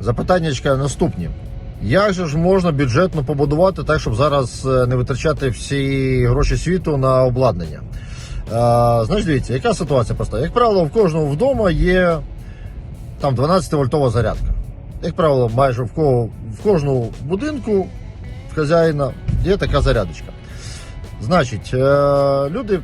Запитання наступні. Як же ж можна бюджетно побудувати так, щоб зараз е, не витрачати всі гроші світу на обладнання? Е, знаєш, дивіться, яка ситуація проста? Як правило, в кожного вдома є там 12-вольтова зарядка. Як правило, майже в, кого, в кожному будинку в хазяїна є така зарядочка. Значить, е, люди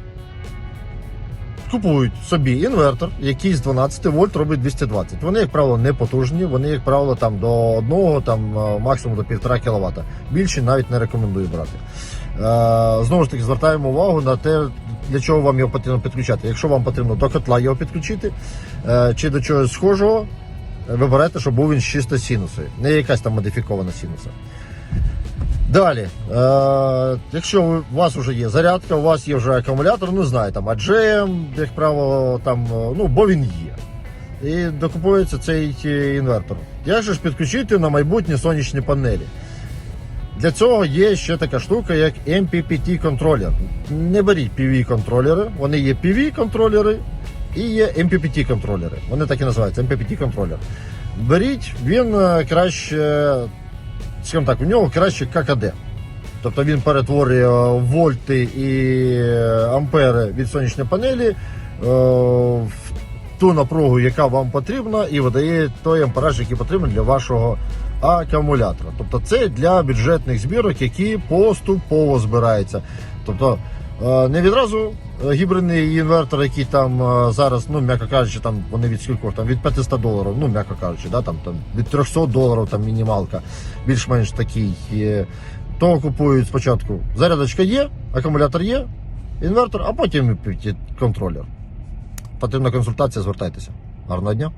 купують собі інвертор, який з 12 вольт робить 220. Вони, як правило, не потужні, вони, як правило, там до 1, там, е, максимум до 1,5 кВт. Більше навіть не рекомендую брати. Е, Знову ж таки, звертаємо увагу на те, для чого вам його потрібно підключати. Якщо вам потрібно до котла його підключити, е, чи до чогось схожого, ви берете, щоб був він чисто синусою, не якась там модифікована синуса. Далі, е, якщо у вас вже є зарядка, у вас є вже акумулятор, ну знаю, там AGM, як правило, там, е, ну, бо він є. І докупується цей е, інвертор. Як же ж підключити на майбутні сонячні панелі? Для цього є ще така штука, як MPPT контролер. Не беріть PV контролери, вони є PV контролери і є MPPT контролери. Вони так і називаються MPPT контролер. Беріть, він е, краще, скажімо так, у нього краще ККД. Тобто він перетворює е, вольти і е, ампери від сонячної панелі е, в ту напругу, яка вам потрібна, і видає той ампераж, який потрібен для вашого акумулятора. Тобто це для бюджетних збірок, які поступово збираються. Тобто не відразу е, гібридний інвертор, який там е, зараз, ну м'яко кажучи, там вони від скількох там від 500 доларів, ну м'яко кажучи, да, там, там від 300 доларів там мінімалка, більш-менш такий. е, То купують спочатку зарядочка є, акумулятор є, інвертор, а потім контролер. Потрібна консультація, звертайтеся. Гарного дня.